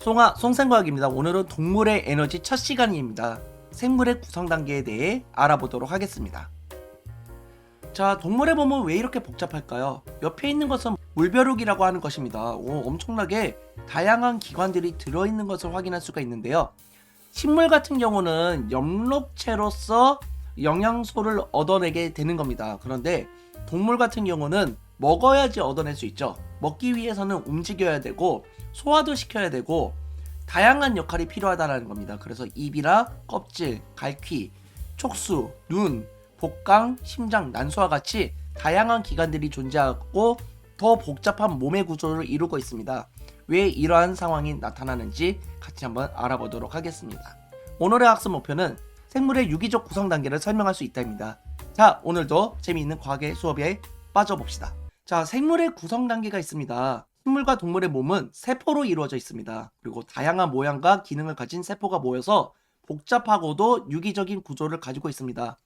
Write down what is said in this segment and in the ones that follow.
송아 송생과학입니다. 오늘은 동물의 에너지 첫 시간입니다. 생물의 구성 단계에 대해 알아보도록 하겠습니다. 자, 동물의 몸은 왜 이렇게 복잡할까요? 옆에 있는 것은 물벼룩이라고 하는 것입니다. 오, 엄청나게 다양한 기관들이 들어있는 것을 확인할 수가 있는데요. 식물 같은 경우는 엽록체로서 영양소를 얻어내게 되는 겁니다. 그런데 동물 같은 경우는 먹어야지 얻어낼 수 있죠. 먹기 위해서는 움직여야 되고 소화도 시켜야 되고 다양한 역할이 필요하다는 겁니다. 그래서 입이나 껍질, 갈퀴, 촉수, 눈, 복강, 심장, 난소와 같이 다양한 기관들이 존재하고 더 복잡한 몸의 구조를 이루고 있습니다. 왜 이러한 상황이 나타나는지 같이 한번 알아보도록 하겠습니다. 오늘의 학습 목표는 생물의 유기적 구성 단계를 설명할 수 있다입니다. 자, 오늘도 재미있는 과학의 수업에 빠져봅시다. 자, 생물의 구성 단계가 있습니다. 식물과 동물의 몸은 세포로 이루어져 있습니다. 그리고 다양한 모양과 기능을 가진 세포가 모여서 복잡하고도 유기적인 구조를 가지고 있습니다.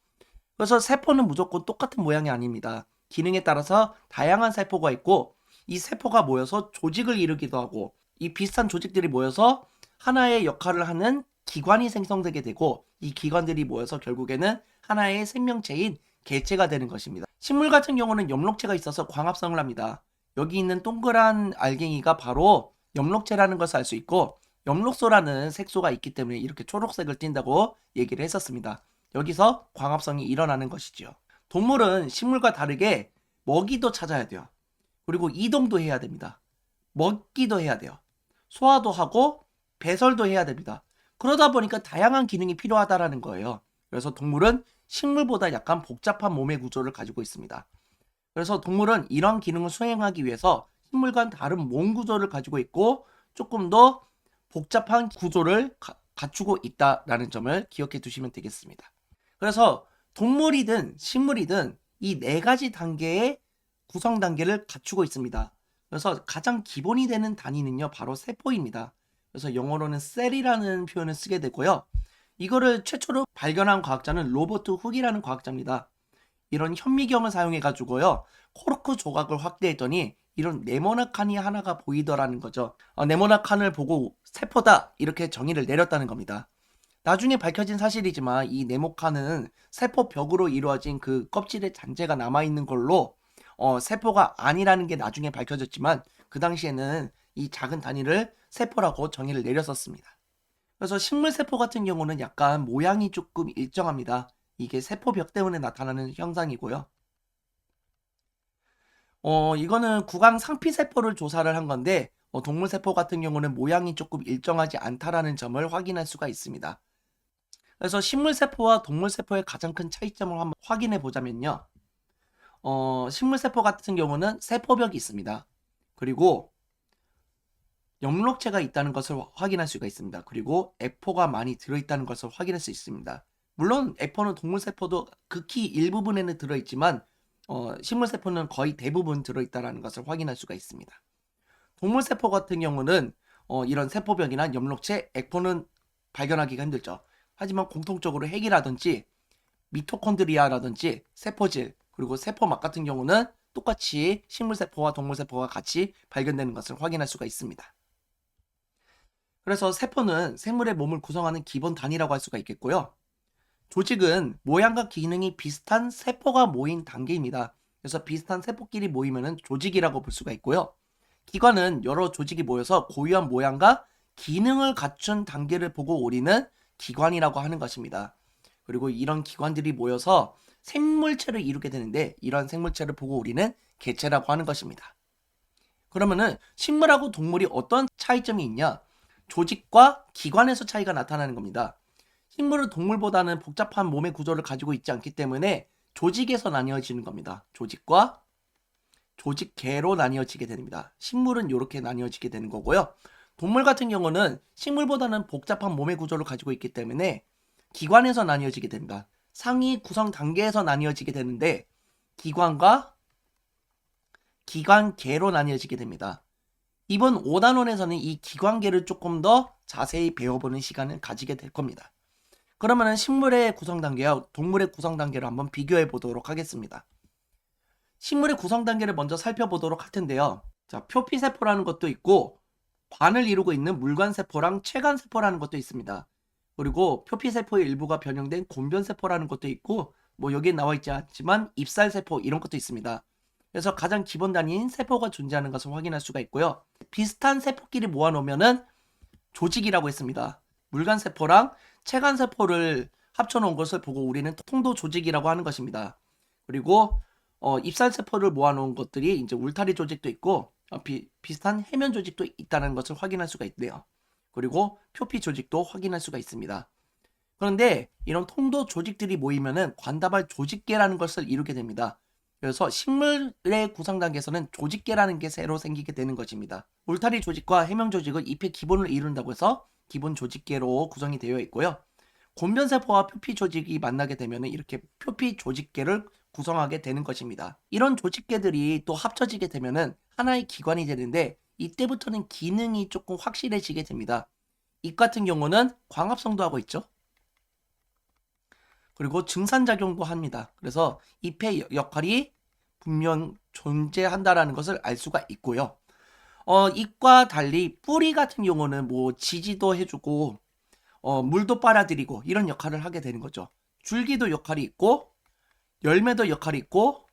그래서 세포는 무조건 똑같은 모양이 아닙니다. 기능에 따라서 다양한 세포가 있고 이 세포가 모여서 조직을 이루기도 하고 이 비슷한 조직들이 모여서 하나의 역할을 하는 기관이 생성되게 되고 이 기관들이 모여서 결국에는 하나의 생명체인 개체가 되는 것입니다. 식물 같은 경우는 엽록체가 있어서 광합성을 합니다. 여기 있는 동그란 알갱이가 바로 엽록체라는 것을 알 수 있고 엽록소라는 색소가 있기 때문에 이렇게 초록색을 띈다고 얘기를 했었습니다. 여기서 광합성이 일어나는 것이죠. 동물은 식물과 다르게 먹이도 찾아야 돼요. 그리고 이동도 해야 됩니다. 먹기도 해야 돼요. 소화도 하고 배설도 해야 됩니다. 그러다 보니까 다양한 기능이 필요하다라는 거예요. 그래서 동물은 식물보다 약간 복잡한 몸의 구조를 가지고 있습니다. 그래서 동물은 이런 기능을 수행하기 위해서 식물과는 다른 몸 구조를 가지고 있고 조금 더 복잡한 구조를 가, 갖추고 있다라는 점을 기억해 두시면 되겠습니다. 그래서 동물이든 식물이든 이 네 가지 단계의 구성 단계를 갖추고 있습니다. 그래서 가장 기본이 되는 단위는요, 바로 세포입니다. 그래서 영어로는 셀이라는 표현을 쓰게 되고요. 이거를 최초로 발견한 과학자는 로버트 훅이라는 과학자입니다. 이런 현미경을 사용해 가지고요. 코르크 조각을 확대했더니 이런 네모난 칸이 하나가 보이더라는 거죠. 어, 네모난 칸을 보고 세포다 이렇게 정의를 내렸다는 겁니다. 나중에 밝혀진 사실이지만 이 네모 칸은 세포 벽으로 이루어진 그 껍질의 잔재가 남아 있는 걸로 어, 세포가 아니라는 게 나중에 밝혀졌지만 그 당시에는 이 작은 단위를 세포라고 정의를 내렸었습니다. 그래서 식물 세포 같은 경우는 약간 모양이 조금 일정합니다. 이게 세포벽 때문에 나타나는 현상이고요. 어, 이거는 구강 상피 세포를 조사를 한 건데 어, 동물 세포 같은 경우는 모양이 조금 일정하지 않다라는 점을 확인할 수가 있습니다. 그래서 식물 세포와 동물 세포의 가장 큰 차이점을 한번 확인해 보자면요. 어, 식물 세포 같은 경우는 세포벽이 있습니다. 그리고 엽록체가 있다는 것을 확인할 수가 있습니다. 그리고 에포가 많이 들어있다는 것을 확인할 수 있습니다. 물론 에포는 동물 세포도 극히 일부분에는 들어있지만 어, 식물 세포는 거의 대부분 들어있다는 것을 확인할 수가 있습니다. 동물 세포 같은 경우는 어, 이런 세포벽이나 엽록체, 에포는 발견하기가 힘들죠. 하지만 공통적으로 핵이라든지 미토콘드리아라든지 세포질 그리고 세포막 같은 경우는 똑같이 식물 세포와 동물 세포가 같이 발견되는 것을 확인할 수가 있습니다. 그래서 세포는 생물의 몸을 구성하는 기본 단위라고 할 수가 있겠고요. 조직은 모양과 기능이 비슷한 세포가 모인 단계입니다. 그래서 비슷한 세포끼리 모이면 조직이라고 볼 수가 있고요. 기관은 여러 조직이 모여서 고유한 모양과 기능을 갖춘 단계를 보고 우리는 기관이라고 하는 것입니다. 그리고 이런 기관들이 모여서 생물체를 이루게 되는데 이런 생물체를 보고 우리는 개체라고 하는 것입니다. 그러면은 식물하고 동물이 어떤 차이점이 있냐? 조직과 기관에서 차이가 나타나는 겁니다. 식물은 동물보다는 복잡한 몸의 구조를 가지고 있지 않기 때문에 조직에서 나뉘어지는 겁니다. 조직과 조직계로 나뉘어지게 됩니다. 식물은 이렇게 나뉘어지게 되는 거고요. 동물 같은 경우는 식물보다는 복잡한 몸의 구조를 가지고 있기 때문에 기관에서 나뉘어지게 됩니다. 상위 구성 단계에서 나뉘어지게 되는데 기관과 기관계로 나뉘어지게 됩니다. 이번 5단원에서는 이 기관계를 조금 더 자세히 배워보는 시간을 가지게 될 겁니다. 그러면 식물의 구성 단계와 동물의 구성 단계를 한번 비교해 보도록 하겠습니다. 식물의 구성 단계를 먼저 살펴보도록 할 텐데요. 자, 표피세포라는 것도 있고 반을 이루고 있는 물관세포랑 체관세포라는 것도 있습니다. 그리고 표피세포의 일부가 변형된 곤변세포라는 것도 있고 뭐 여기에 나와 있지 않지만 입살세포 이런 것도 있습니다. 그래서 가장 기본 단위인 세포가 존재하는 것을 확인할 수가 있고요. 비슷한 세포끼리 모아놓으면은 조직이라고 했습니다. 물관세포랑 체관세포를 합쳐놓은 것을 보고 우리는 통도 조직이라고 하는 것입니다. 그리고 어, 입살세포를 모아놓은 것들이 이제 울타리 조직도 있고 어, 비, 비슷한 해면 조직도 있다는 것을 확인할 수가 있네요. 그리고 표피 조직도 확인할 수가 있습니다. 그런데 이런 통도 조직들이 모이면은 관다발 조직계라는 것을 이루게 됩니다. 그래서 식물의 구성 단계에서는 조직계라는 게 새로 생기게 되는 것입니다. 울타리 조직과 해명 조직은 잎의 기본을 이룬다고 해서 기본 조직계로 구성이 되어 있고요. 곤변세포와 표피 조직이 만나게 되면 이렇게 표피 조직계를 구성하게 되는 것입니다. 이런 조직계들이 또 합쳐지게 되면은 하나의 기관이 되는데 이때부터는 기능이 조금 확실해지게 됩니다. 잎 같은 경우는 광합성도 하고 있죠. 그리고 증산작용도 합니다. 그래서 잎의 역할이 분명 존재한다라는 것을 알 수가 있고요. 어, 잎과 달리 뿌리 같은 경우는 뭐 지지도 해주고 어, 물도 빨아들이고 이런 역할을 하게 되는 거죠. 줄기도 역할이 있고 열매도 역할이 있고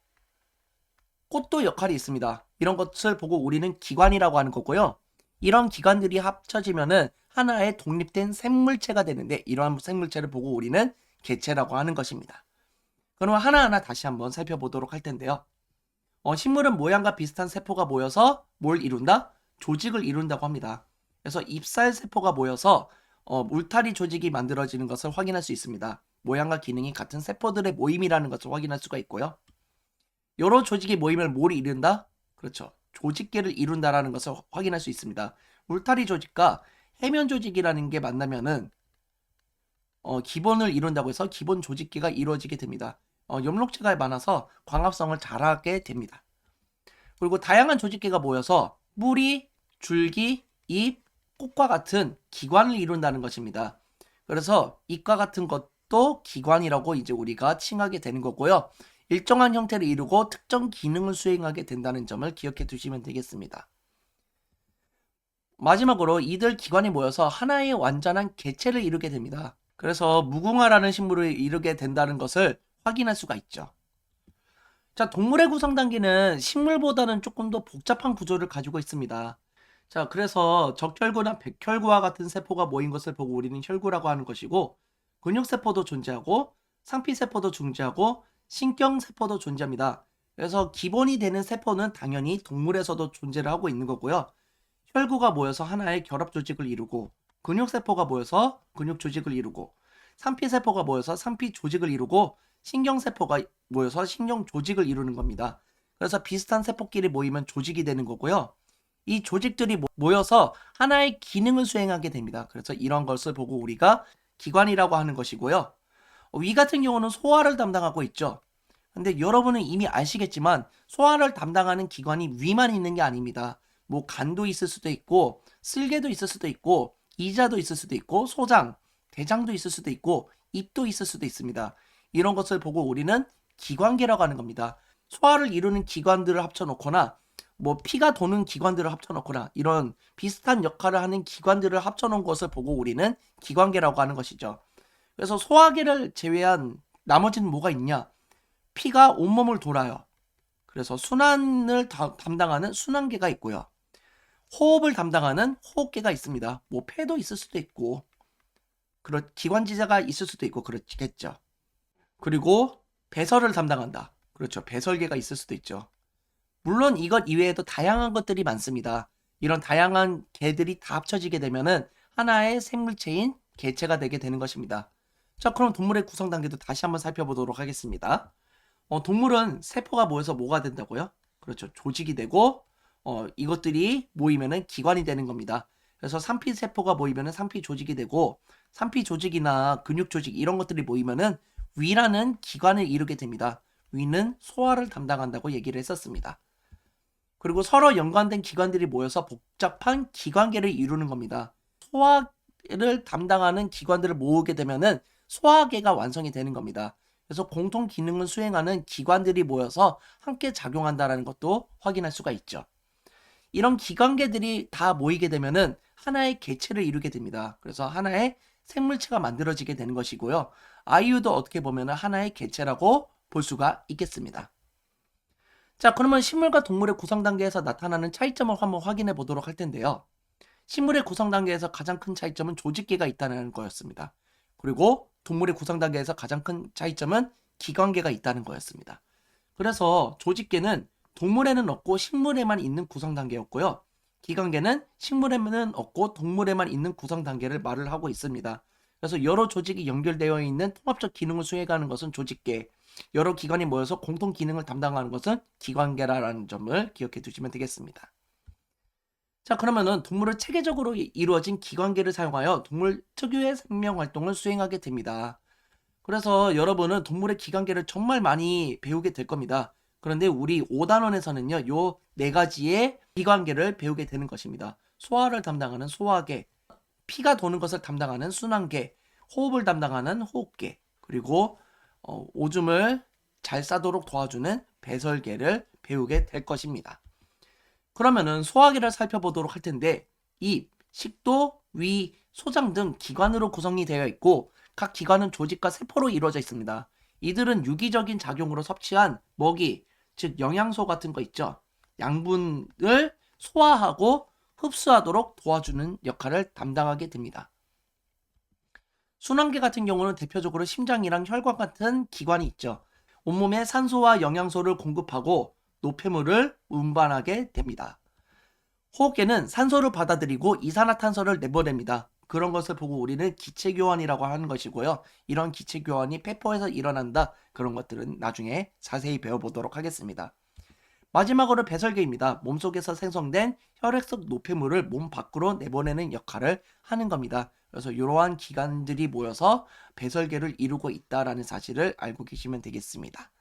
꽃도 역할이 있습니다. 이런 것을 보고 우리는 기관이라고 하는 거고요. 이런 기관들이 합쳐지면은 하나의 독립된 생물체가 되는데 이러한 생물체를 보고 우리는 개체라고 하는 것입니다. 그럼 하나하나 다시 한번 살펴보도록 할 텐데요. 어, 식물은 모양과 비슷한 세포가 모여서 뭘 이룬다? 조직을 이룬다고 합니다. 그래서 잎살 세포가 모여서 어, 울타리 조직이 만들어지는 것을 확인할 수 있습니다. 모양과 기능이 같은 세포들의 모임이라는 것을 확인할 수가 있고요. 여러 조직이 모이면 뭘 이룬다? 그렇죠. 조직계를 이룬다라는 것을 확인할 수 있습니다. 울타리 조직과 해면 조직이라는 게 만나면은 어, 기본을 이룬다고 해서 기본 조직계가 이루어지게 됩니다. 어, 염록체가 많아서 광합성을 잘하게 됩니다. 그리고 다양한 조직계가 모여서 뿌리, 줄기, 잎, 꽃과 같은 기관을 이룬다는 것입니다. 그래서 잎과 같은 것도 기관이라고 이제 우리가 칭하게 되는 거고요. 일정한 형태를 이루고 특정 기능을 수행하게 된다는 점을 기억해 두시면 되겠습니다. 마지막으로 이들 기관이 모여서 하나의 완전한 개체를 이루게 됩니다. 그래서 무궁화라는 식물을 이루게 된다는 것을 확인할 수가 있죠. 자, 동물의 구성 단계는 식물보다는 조금 더 복잡한 구조를 가지고 있습니다. 자, 그래서 적혈구나 백혈구와 같은 세포가 모인 것을 보고 우리는 혈구라고 하는 것이고, 근육세포도 존재하고, 상피세포도 존재하고, 신경세포도 존재합니다. 그래서 기본이 되는 세포는 당연히 동물에서도 존재를 하고 있는 거고요. 혈구가 모여서 하나의 결합 조직을 이루고, 근육세포가 모여서 근육 조직을 이루고, 상피세포가 모여서 상피 조직을 이루고, 신경세포가 모여서 신경 조직을 이루는 겁니다. 그래서 비슷한 세포끼리 모이면 조직이 되는 거고요. 이 조직들이 모- 모여서 하나의 기능을 수행하게 됩니다. 그래서 이런 것을 보고 우리가 기관이라고 하는 것이고요. 어, 위 같은 경우는 소화를 담당하고 있죠. 근데 여러분은 이미 아시겠지만 소화를 담당하는 기관이 위만 있는 게 아닙니다. 뭐 간도 있을 수도 있고 쓸개도 있을 수도 있고 이자도 있을 수도 있고 소장, 대장도 있을 수도 있고 입도 있을 수도 있습니다. 이런 것을 보고 우리는 기관계라고 하는 겁니다. 소화를 이루는 기관들을 합쳐놓거나 뭐 피가 도는 기관들을 합쳐놓거나 이런 비슷한 역할을 하는 기관들을 합쳐놓은 것을 보고 우리는 기관계라고 하는 것이죠. 그래서 소화계를 제외한 나머지는 뭐가 있냐? 피가 온몸을 돌아요. 그래서 순환을 다- 담당하는 순환계가 있고요. 호흡을 담당하는 호흡계가 있습니다. 뭐 폐도 있을 수도 있고 그런 기관지자가 있을 수도 있고 그렇겠죠. 그리고 배설을 담당한다. 그렇죠. 배설계가 있을 수도 있죠. 물론 이것 이외에도 다양한 것들이 많습니다. 이런 다양한 개들이 다 합쳐지게 되면은 하나의 생물체인 개체가 되게 되는 것입니다. 자, 그럼 동물의 구성 단계도 다시 한번 살펴보도록 하겠습니다. 어, 동물은 세포가 모여서 뭐가 된다고요? 그렇죠. 조직이 되고 어, 이것들이 모이면은 기관이 되는 겁니다. 그래서 산피 세포가 모이면은 산피 조직이 되고 산피 조직이나 근육 조직 이런 것들이 모이면은 위라는 기관을 이루게 됩니다. 위는 소화를 담당한다고 얘기를 했었습니다. 그리고 서로 연관된 기관들이 모여서 복잡한 기관계를 이루는 겁니다. 소화를 담당하는 기관들을 모으게 되면은 소화계가 완성이 되는 겁니다. 그래서 공통 기능을 수행하는 기관들이 모여서 함께 작용한다는 것도 확인할 수가 있죠. 이런 기관계들이 다 모이게 되면은 하나의 개체를 이루게 됩니다. 그래서 하나의 생물체가 만들어지게 되는 것이고요. 아이유도 어떻게 보면 하나의 개체라고 볼 수가 있겠습니다. 자, 그러면 식물과 동물의 구성 단계에서 나타나는 차이점을 한번 확인해 보도록 할 텐데요. 식물의 구성 단계에서 가장 큰 차이점은 조직계가 있다는 거였습니다. 그리고 동물의 구성 단계에서 가장 큰 차이점은 기관계가 있다는 거였습니다. 그래서 조직계는 동물에는 없고 식물에만 있는 구성 단계였고요. 기관계는 식물에는 없고 동물에만 있는 구성 단계를 말을 하고 있습니다. 그래서 여러 조직이 연결되어 있는 통합적 기능을 수행하는 것은 조직계, 여러 기관이 모여서 공통 기능을 담당하는 것은 기관계라는 점을 기억해 두시면 되겠습니다. 자, 그러면은 동물을 체계적으로 이- 이루어진 기관계를 사용하여 동물 특유의 생명 활동을 수행하게 됩니다. 그래서 여러분은 동물의 기관계를 정말 많이 배우게 될 겁니다. 그런데 우리 5단원에서는요, 요 네 가지의 기관계를 배우게 되는 것입니다. 소화를 담당하는 소화계, 피가 도는 것을 담당하는 순환계, 호흡을 담당하는 호흡계, 그리고 어, 오줌을 잘 싸도록 도와주는 배설계를 배우게 될 것입니다. 그러면은 소화기를 살펴보도록 할 텐데 입, 식도, 위, 소장 등 기관으로 구성이 되어 있고 각 기관은 조직과 세포로 이루어져 있습니다. 이들은 유기적인 작용으로 섭취한 먹이, 즉 영양소 같은 거 있죠. 양분을 소화하고 흡수하도록 도와주는 역할을 담당하게 됩니다. 순환계 같은 경우는 대표적으로 심장이랑 혈관 같은 기관이 있죠. 온몸에 산소와 영양소를 공급하고 노폐물을 운반하게 됩니다. 호흡계는 산소를 받아들이고 이산화탄소를 내보냅니다. 그런 것을 보고 우리는 기체 교환이라고 하는 것이고요. 이런 기체 교환이 폐포에서 일어난다. 그런 것들은 나중에 자세히 배워보도록 하겠습니다. 마지막으로 배설계입니다. 몸속에서 생성된 혈액 속 노폐물을 몸 밖으로 내보내는 역할을 하는 겁니다. 그래서 이러한 기관들이 모여서 배설계를 이루고 있다라는 사실을 알고 계시면 되겠습니다.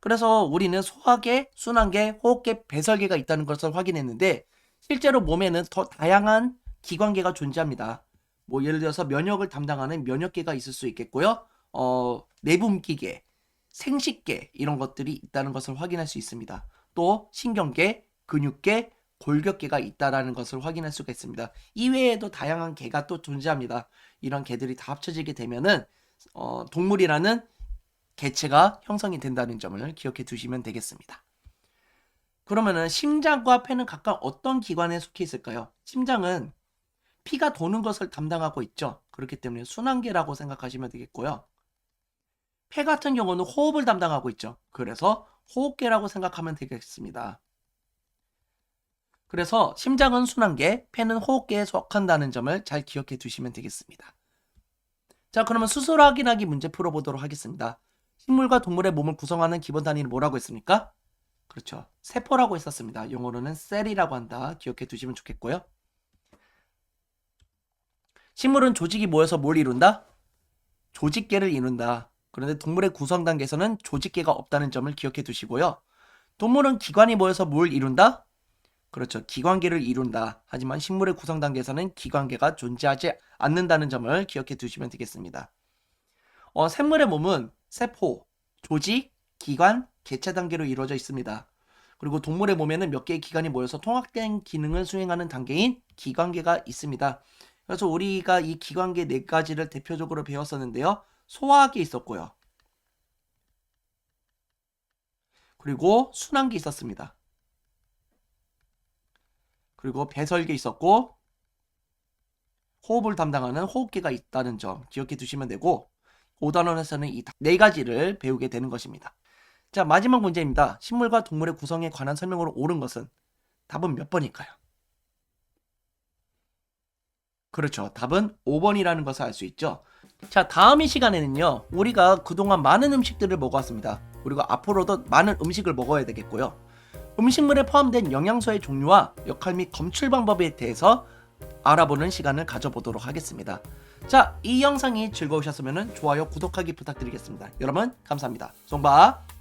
그래서 우리는 소화계, 순환계, 호흡계, 배설계가 있다는 것을 확인했는데 실제로 몸에는 더 다양한 기관계가 존재합니다. 뭐 예를 들어서 면역을 담당하는 면역계가 있을 수 있겠고요. 어, 내분기계, 생식계 이런 것들이 있다는 것을 확인할 수 있습니다. 또 신경계, 근육계, 골격계가 있다라는 것을 확인할 수가 있습니다. 이외에도 다양한 계가 또 존재합니다. 이런 계들이 다 합쳐지게 되면은 어, 동물이라는 개체가 형성이 된다는 점을 기억해 두시면 되겠습니다. 그러면은 심장과 폐는 각각 어떤 기관에 속해 있을까요? 심장은 피가 도는 것을 담당하고 있죠. 그렇기 때문에 순환계라고 생각하시면 되겠고요. 폐 같은 경우는 호흡을 담당하고 있죠. 그래서 호흡계라고 생각하면 되겠습니다. 그래서 심장은 순환계, 폐는 호흡계에 속한다는 점을 잘 기억해 두시면 되겠습니다. 자, 그러면 수술 확인하기 문제 풀어보도록 하겠습니다. 식물과 동물의 몸을 구성하는 기본 단위는 뭐라고 했습니까? 그렇죠. 세포라고 했었습니다. 영어로는 셀이라고 한다. 기억해 두시면 좋겠고요. 식물은 조직이 모여서 뭘 이룬다? 조직계를 이룬다. 그런데 동물의 구성 단계에서는 조직계가 없다는 점을 기억해 두시고요. 동물은 기관이 모여서 뭘 이룬다? 그렇죠. 기관계를 이룬다. 하지만 식물의 구성 단계에서는 기관계가 존재하지 않는다는 점을 기억해 두시면 되겠습니다. 어, 샘물의 몸은 세포, 조직, 기관, 개체 단계로 이루어져 있습니다. 그리고 동물의 몸에는 몇 개의 기관이 모여서 통합된 기능을 수행하는 단계인 기관계가 있습니다. 그래서 우리가 이 기관계 네 가지를 대표적으로 배웠었는데요. 소화계 있었고요. 그리고 순환계 있었습니다. 그리고 배설계 있었고 호흡을 담당하는 호흡계가 있다는 점 기억해 두시면 되고 5단원에서는 이 네 가지를 배우게 되는 것입니다. 자, 마지막 문제입니다. 식물과 동물의 구성에 관한 설명으로 옳은 것은 답은 몇 번일까요? 그렇죠. 답은 5번이라는 것을 알 수 있죠. 자, 다음 이 시간에는요. 우리가 그동안 많은 음식들을 먹어왔습니다. 그리고 앞으로도 많은 음식을 먹어야 되겠고요. 음식물에 포함된 영양소의 종류와 역할 및 검출 방법에 대해서 알아보는 시간을 가져보도록 하겠습니다. 자, 이 영상이 즐거우셨으면 좋아요, 구독하기 부탁드리겠습니다. 여러분, 감사합니다. 송바.